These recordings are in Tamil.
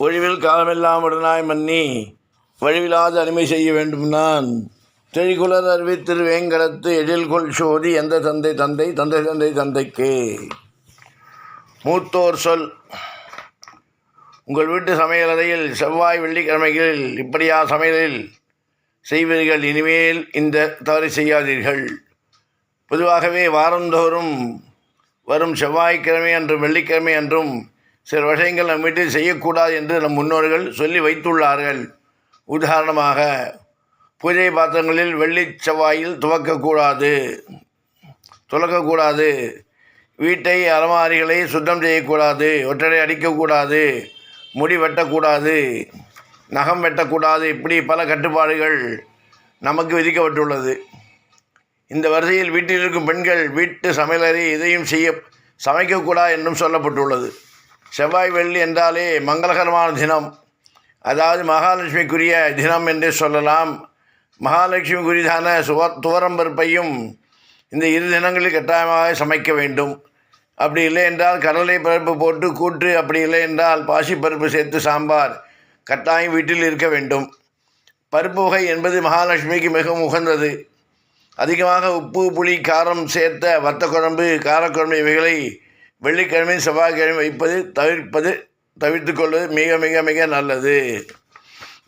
ஒழிவில் காலமெல்லாம் உடனாய் மன்னி வழிவிலாத அருமை செய்ய வேண்டும் நான் தெழிகுலர் அருவி திருவேங்கடத்து எழில்கொள் சோதி எந்த தந்தை தந்தை தந்தை தந்தை தந்தைக்கு. மூத்தோர் சொல் உங்கள் வீட்டு சமையலறையில் செவ்வாய் வெள்ளிக்கிழமைகளில் இப்படியா சமையலில் செய்வீர்கள்? இனிமேல் இந்த தவறு செய்யாதீர்கள். பொதுவாகவே வாரந்தோறும் வரும் செவ்வாய்க்கிழமை அன்றும் வெள்ளிக்கிழமை அன்றும் சில விஷயங்கள் நம் வீட்டில் செய்யக்கூடாது என்று நம் முன்னோர்கள் சொல்லி வைத்துள்ளார்கள். உதாரணமாக பூஜை பாத்திரங்களில் வெள்ளி செவ்வாயில் துவக்கக்கூடாது. துளக்கக்கூடாது. வீட்டை அலமாரிகளை சுத்தம் செய்யக்கூடாது. ஒற்றடை அடிக்கக்கூடாது. முடி வெட்டக்கூடாது. நகம் வெட்டக்கூடாது. இப்படி பல கட்டுப்பாடுகள் நமக்கு விதிக்கப்பட்டுள்ளது. இந்த வரிசையில் வீட்டில் இருக்கும் பெண்கள் வீட்டு சமையலறை எதையும் செய்ய சமைக்கக்கூடாது என்றும் சொல்லப்பட்டுள்ளது. செவ்வாய் வெள்ளி என்றாலே மங்களகரமான தினம். அதாவது மகாலட்சுமிக்குரிய தினம் என்றே சொல்லலாம். மகாலட்சுமிக்குரியதான சுவ துவரம்பருப்பையும் இந்த இரு தினங்களில் கட்டாயமாக சமைக்க வேண்டும். அப்படி இல்லை என்றால் கடலை பருப்பு போட்டு கூட்டு அப்படி இல்லை என்றால் பாசிப்பருப்பு சேர்த்து சாம்பார் கட்டாயம் வீட்டில் இருக்க வேண்டும். பருப்பு வகை என்பது மகாலட்சுமிக்கு மிகவும் உகந்தது. அதிகமாக உப்பு புளி காரம் சேர்த்த வத்த குழம்பு காரக்குழம்பு இவைகளை வெள்ளிக்கிழமை செவ்வாய்க்கிழமை வைப்பது தவிர்ப்பது தவிர்த்து கொள்வது மிக மிக மிக நல்லது.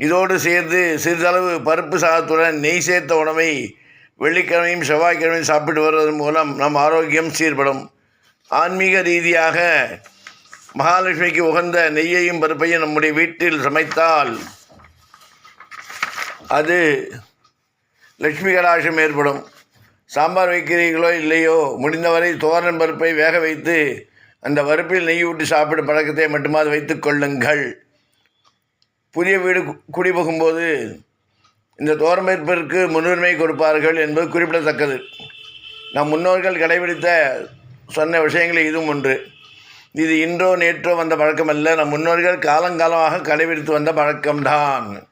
இதோடு சேர்ந்து சிறிதளவு பருப்பு சாதத்துடன் நெய் சேர்த்த உணவை வெள்ளிக்கிழமையும் செவ்வாய்க்கிழமையும் சாப்பிட்டு வருவதன் மூலம் நம் ஆரோக்கியம் சீர்படும். ஆன்மீக ரீதியாக மகாலட்சுமிக்கு உகந்த நெய்யையும் பருப்பையும் நம்முடைய வீட்டில் சமைத்தால் அது லட்சுமி கடாட்சம் ஏற்படும். சாம்பார் வைக்கிறீர்களோ இல்லையோ முடிந்தவரை தோரன் பருப்பை வேக வைத்து அந்த பருப்பில் நெய் ஊட்டி சாப்பிடும் பழக்கத்தை மட்டுமாவது வைத்து கொள்ளுங்கள். புதிய வீடு கு- குடிபுகும்போது இந்த தோரமைப்பிற்கு முன்னுரிமை கொடுப்பார்கள் என்பது குறிப்பிடத்தக்கது. நம் முன்னோர்கள் கடைபிடித்த சொன்ன விஷயங்களில் இதுவும் ஒன்று. இது இன்றோ நேற்றோ வந்த பழக்கமல்ல. நம் முன்னோர்கள் காலங்காலமாக கடைபிடித்து வந்த பழக்கம்தான்.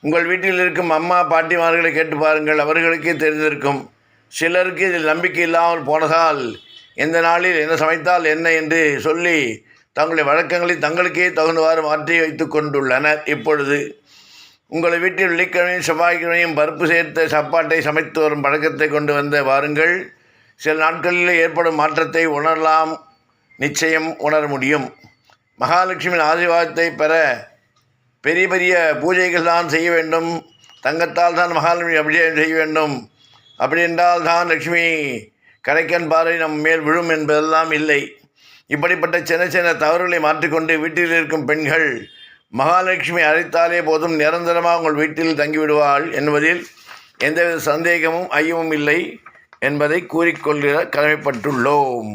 உங்கள் வீட்டில் இருக்கும் அம்மா பாட்டிமார்களை கேட்டு பாருங்கள். அவர்களுக்கே தெரிந்திருக்கும். சிலருக்கு இதில் நம்பிக்கை இல்லாமல் போனதால் எந்த நாளில் என்ன சமைத்தால் என்ன என்று சொல்லி தங்களுடைய வழக்கங்களை தங்களுக்கே தகுந்தவாறு மாற்றி வைத்து கொண்டுள்ளனர். இப்பொழுது உங்கள் வீட்டில் வெள்ளிக்கிழமையும் செவ்வாய்க்கிழமையும் பருப்பு சேர்த்த சாப்பாட்டை சமைத்து வரும் பழக்கத்தை கொண்டு வந்த வாருங்கள். சில நாட்களில் ஏற்படும் மாற்றத்தை உணரலாம். நிச்சயம் உணர முடியும். மகாலட்சுமியின் ஆசீர்வாதத்தை பெற பெரிய பெரிய பூஜைகள் தான் செய்ய வேண்டும். தங்கத்தால் தான் மகாலட்சுமி அபிஷேகம் செய்ய வேண்டும். அப்படி என்றால் தான் லக்ஷ்மி கடைக்கன் பாறை நம் மேல் விழும் என்பதெல்லாம் இல்லை. இப்படிப்பட்ட சின்ன சின்ன தவறுகளை மாற்றிக்கொண்டு வீட்டில் இருக்கும் பெண்கள் மகாலட்சுமி அழைத்தாலே போதும் நிரந்தரமாக உங்கள் வீட்டில் தங்கிவிடுவாள் என்பதில் எந்தவித சந்தேகமும் ஐயமும் இல்லை என்பதை கூறிக்கொள்கிற கடமைப்பட்டுள்ளோம்.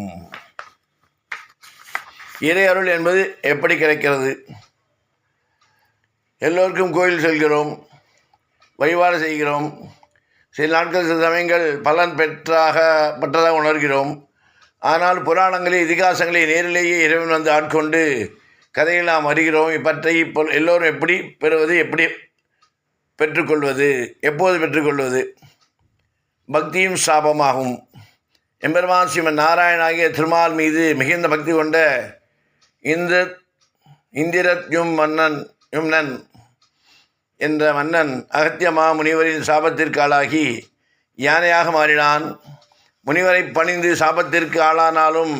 இறையருள் என்பது எப்படி கிடைக்கிறது? எல்லோருக்கும் கோயில் செல்கிறோம் வழிபாடு செய்கிறோம் சில நாட்கள் சில சமயங்கள் பலன் பெற்றாக பெற்றதாக உணர்கிறோம். ஆனால் புராணங்களில் இதிகாசங்களை நேரிலேயே இறைவன் வந்து ஆட்கொண்டு கதையில் நாம் அறிகிறோம். இப்பற்றை இப்போ எல்லோரும் எப்படி பெறுவது எப்படி பெற்றுக்கொள்வது எப்போது பெற்றுக்கொள்வது? பக்தியும் சாபமாகும். எம்பெருமான் ஸ்ரீமன் நாராயணாகிய திருமால் மீது மிகுந்த பக்தி கொண்ட இந்த இந்திரத்யும் மன்னன் யும்னன் என்ற மன்னன் அகத்தியமா மாமுனிவரின் சாபத்திற்கு ஆளாகி யானையாக மாறினான். முனிவரை பணிந்து சாபத்திற்கு ஆளானாலும்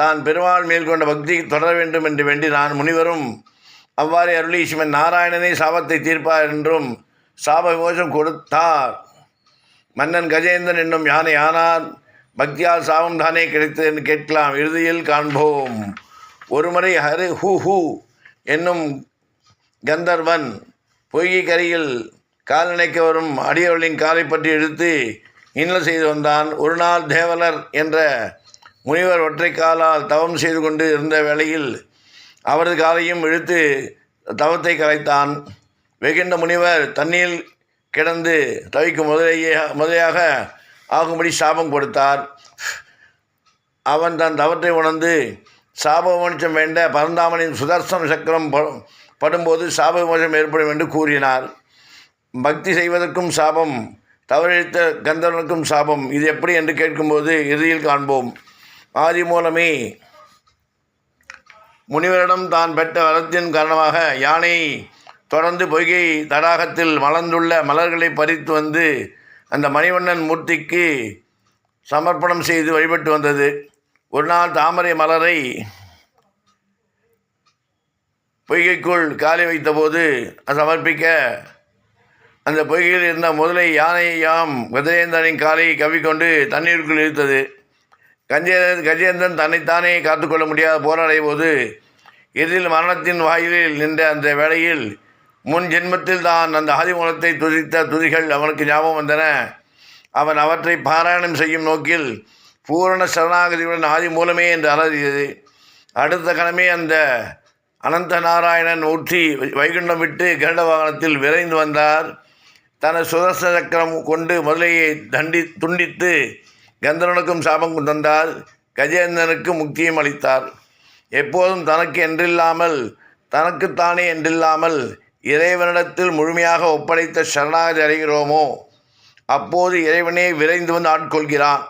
தான் பெருமாள் மேற்கொண்ட பக்தி தொடர வேண்டும் என்று வேண்டினான் முனிவரும். அவ்வாறு அருளி சிவன் நாராயணனே சாபத்தை தீர்ப்பார் என்றும் சாப விமோசம் கொடுத்தார். மன்னன் கஜேந்திரன் என்னும் யானை ஆனார் பக்தியால் சாபம் தானே கிடைத்தது என்று கேட்கலாம். இறுதியில் காண்போம். ஒருமுறை ஹரு ஹூ ஹூ என்னும் கந்தர்வன் பொய்கை கரையில் கால் நினைக்க வரும் அடியவளின் காலை பற்றி இழுத்து இன்னல் செய்து வந்தான். ஒரு நாள் தேவலர் என்ற முனிவர் ஒற்றை காலால் தவம் செய்து கொண்டு இருந்த வேளையில் அவரது காலையும் இழுத்து தவத்தை கலைத்தான். வெகுண்ட முனிவர் தண்ணீர் கிடந்து தவிக்கும் முதலையே முதலையாக ஆகும்படி சாபம் கொடுத்தார். அவன் தன் தவத்தை உணர்ந்து சாப வேண்ட பரந்தாமனின் சுதர்சன சக்கரம் ப- படும்போது சாப விமோசம் ஏற்படும் என்று கூறினார். பக்தி செய்வதற்கும் சாபம் தவறிழித்த கந்தர்வனுக்கும் சாபம் இது எப்படி என்று கேட்கும்போது இறுதியில் காண்போம். ஆதி மூலமே முனிவரிடம் தான் பெற்ற வரத்தின் காரணமாக யானை தொடர்ந்து பொய்கை தடாகத்தில் மலர்ந்துள்ள மலர்களை பறித்து வந்து அந்த மணிவண்ணன் மூர்த்திக்கு சமர்ப்பணம் செய்து வழிபட்டு வந்தது. ஒரு நாள் தாமரை மலரை பொய்கைக்குள் காலை வைத்தபோது அது சமர்ப்பிக்க. அந்த பொய்கையில் இருந்த முதலை யானையாம் கஜேந்திரனின் காலை கவிக்கொண்டு தண்ணீருக்குள் இழுத்தது. கஜே கஜேந்திரன் தன்னைத்தானே காத்துக்கொள்ள முடியாத போராடிய போது இறுதியில் மரணத்தின் வாயிலில் நின்ற அந்த வேளையில் முன் ஜென்மத்தில் தான் அந்த ஆதிமூலத்தை துதித்த துதிகள் அவனுக்கு ஞாபகம் வந்தன. அவன் அவற்றை பாராயணம் செய்யும் நோக்கில் பூரண சரணாகதியுடன் ஆதி மூலமே என்று அலறியது. அடுத்த கணமே அந்த அனந்த நாராயணன் ஊற்றி வைகுண்டம் விட்டு கருட வாகனத்தில் விரைந்து வந்தார். தனது சுதர்ச சக்கரம் கொண்டு முதலையை தண்டி துண்டித்து கந்தரனுக்கும் சாபம் தந்தார். கஜேந்திரனுக்கு முக்தியும் அளித்தார். எப்போதும் தனக்கு என்றில்லாமல் தனக்குத்தானே என்றில்லாமல் இறைவனிடத்தில் முழுமையாக ஒப்படைத்த சரணாகதி அடைகிறோமோ அப்போது இறைவனே விரைந்து வந்து ஆட்கொள்கிறான்.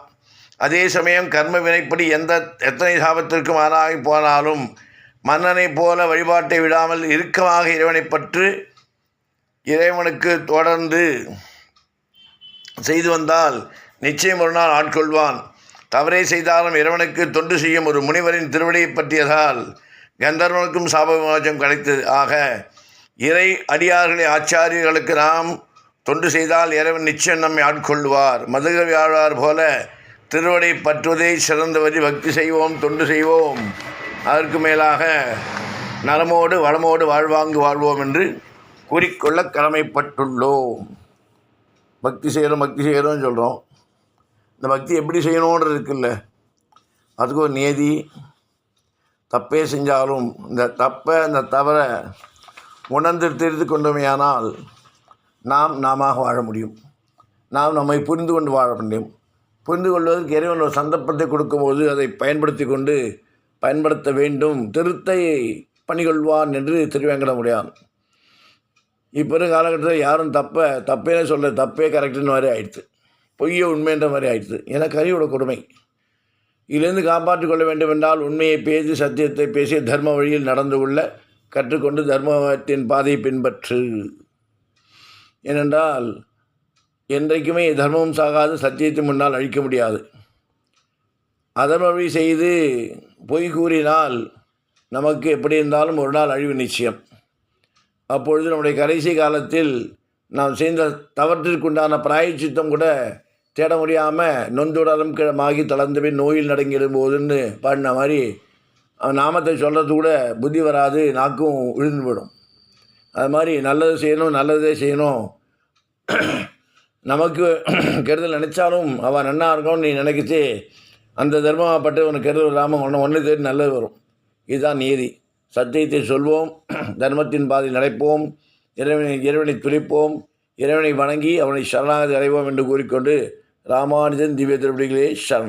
அதே சமயம் கர்ம வினைப்படி எந்த எத்தனை சாபத்திற்கும் ஆனாகி போனாலும் மன்னனைப் போல வழிபாட்டை விடாமல் இறுக்கமாக இறைவனை பற்று இறைவனுக்கு தொடர்ந்து செய்து வந்தால் நிச்சயம் ஒரு நாள் ஆட்கொள்வான். தவறே செய்தாலும் இறைவனுக்கு தொண்டு செய்யும் ஒரு முனிவரின் திருவடியை பற்றியதால் கந்தர்வனுக்கும் சாப விமோச்சம் கிடைத்தது. ஆக இறை அடியார்களை ஆச்சாரியர்களுக்கு நாம் தொண்டு செய்தால் இறைவன் நிச்சயம் நம்மை ஆட்கொள்வார். மதுகவி ஆழ்வார் போல திருவடை பற்றுவதை சிறந்த வரி பக்தி செய்வோம் தொண்டு செய்வோம். அதற்கு மேலாக நலமோடு வளமோடு வாழ்வாங்கு வாழ்வோம் என்று கூறிக்கொள்ள கடமைப்பட்டுள்ளோம். பக்தி செய்கிறோம் பக்தி செய்கிறோம்னு சொல்கிறோம் இந்த பக்தி எப்படி செய்யணுன்றது இருக்குல்ல. அதுக்கு ஒரு நியதி. தப்பே செஞ்சாலும் இந்த தப்பை இந்த தவறை உணர்ந்து தெரிந்து கொண்டோமேயானால் நாம் நாம வாழ முடியும். நாம் நம்மை புரிந்து கொண்டு வாழ முடியும். புரிந்து கொள்வதற்கு இறைவன் ஒரு சந்தர்ப்பத்தை கொடுக்கும்போது அதை பயன்படுத்தி கொண்டு பயன்படுத்த வேண்டும். திருத்தை பணிகொள்வான் என்று திருவேங்கட முடியாது இப்போ இருக்க காலகட்டத்தில் யாரும் தப்பை தப்பேனே சொல்ல தப்பே கரெக்டுன்னு மாதிரி ஆயிடுச்சு பொய்ய உண்மைன்ற மாதிரி ஆயிடுச்சு ஏன்னா கரியோட கொடுமை. இதிலிருந்து காப்பாற்றிக் கொள்ள வேண்டும் என்றால் உண்மையை பேசி சத்தியத்தை பேசி தர்ம வழியில் நடந்து கொள்ள கற்றுக்கொண்டு தர்மத்தின் பாதையை பின்பற்று. ஏனென்றால் என்றைக்குமே தர்மம் சாகாது சத்தியத்தை முன்னால் அழிக்க முடியாது. அதர்மவழி செய்து பொய் கூறினால் நமக்கு எப்படி இருந்தாலும் ஒரு நாள் அழிவு நிச்சயம். அப்பொழுது நம்முடைய கடைசி காலத்தில் நாம் செய்த தவற்றிற்குண்டான பிராயச்சித்தம் கூட தேட முடியாமல் நொந்துடலும் கிழமாகி தளர்ந்து போய் நோயில் நடங்கிடும் போதுன்னு பாடின மாதிரி நாமத்தை சொல்கிறது கூட புத்தி வராது நாக்கும் விழுந்து போயிடும். அது மாதிரி நல்லது செய்யணும் நல்லதே செய்யணும். நமக்கு கெடுதல் நினச்சாலும் அவன் நன்னா இருக்கணும்னு நீ நினைக்கிச்சு அந்த தர்மப்பட்டு உனக்கு கெடுதல் இல்லாமல் ஒன்று ஒன்று தேடி நல்லது வரும். இதுதான் நீதி. சத்தியத்தை சொல்வோம் தர்மத்தின் பாதை நடப்போம் இறைவனை இறைவனை துளிப்போம் இறைவனை வணங்கி அவனை சரணாகதி அடைவோம் என்று கூறிக்கொண்டு ராமானுஜன் திவ்ய திருப்படிகளே சரண்.